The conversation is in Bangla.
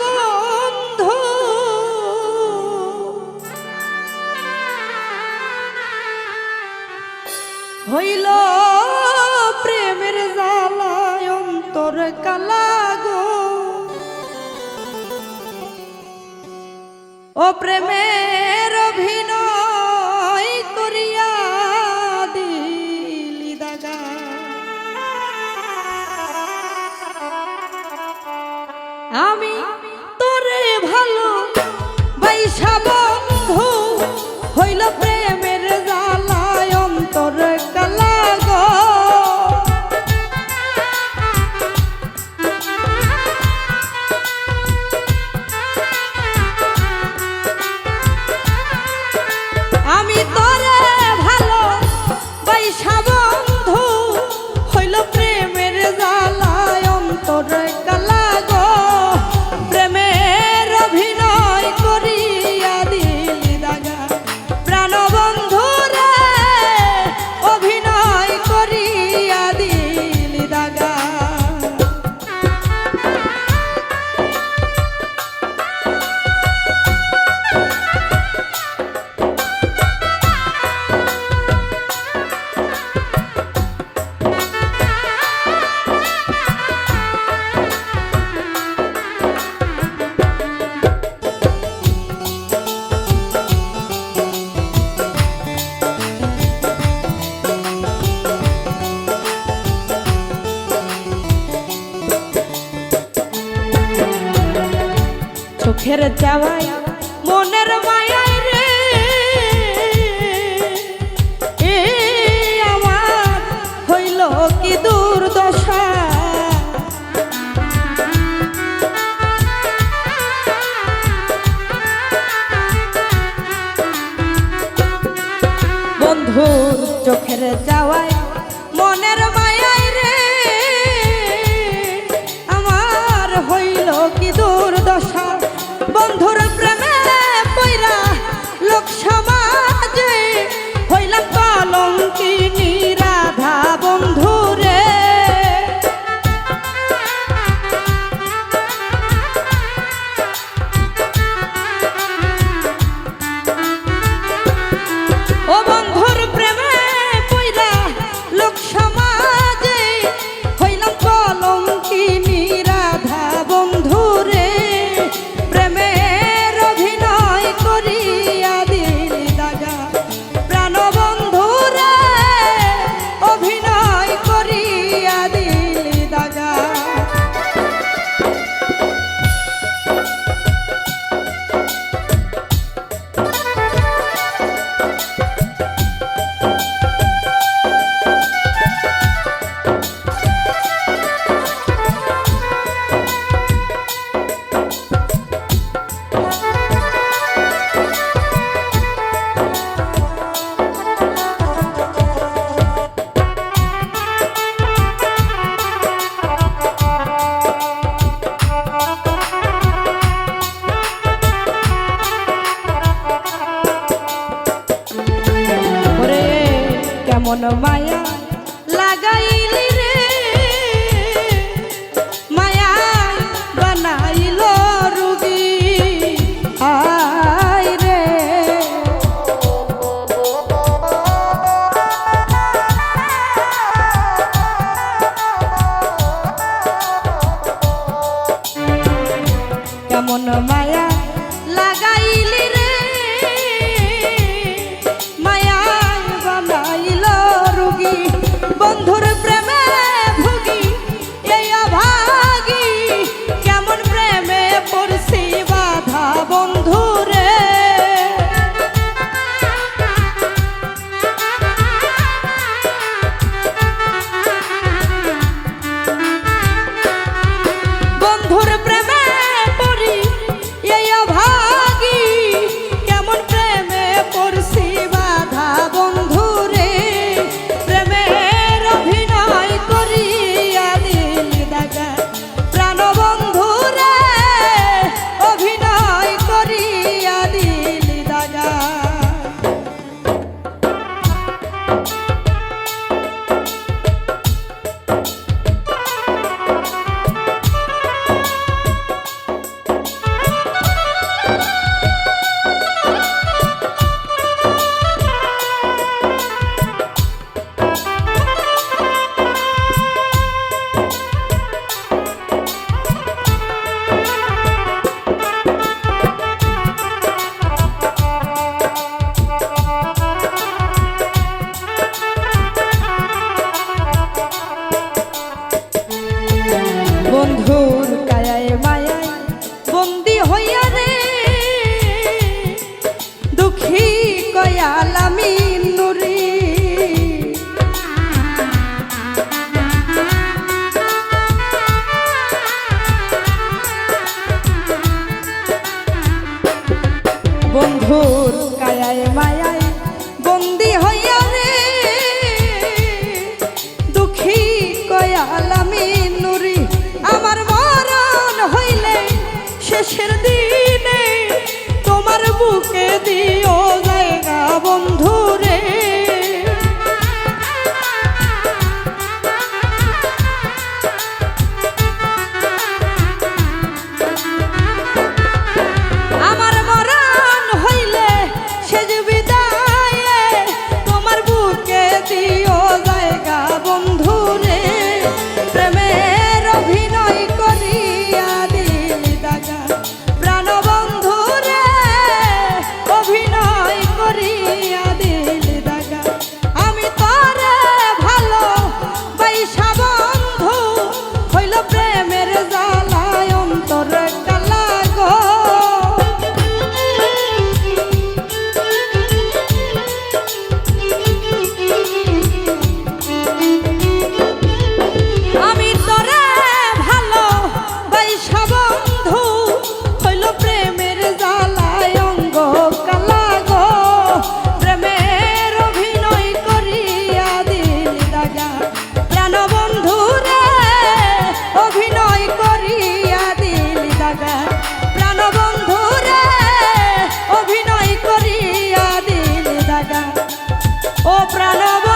বন্ধু। হইল প্রেমের জালায় অন্তর কালা ও প্রেমের অভিনয় আমি তোরে ভালো বৈশাখ চোখের চাওয়ায় মনের মায়ায় রে। এ আমার হইল কি দুর্দশা। বন্ধুর চোখের চাওয়া mon maya দুঃখী কয়ালামি ప్రణవ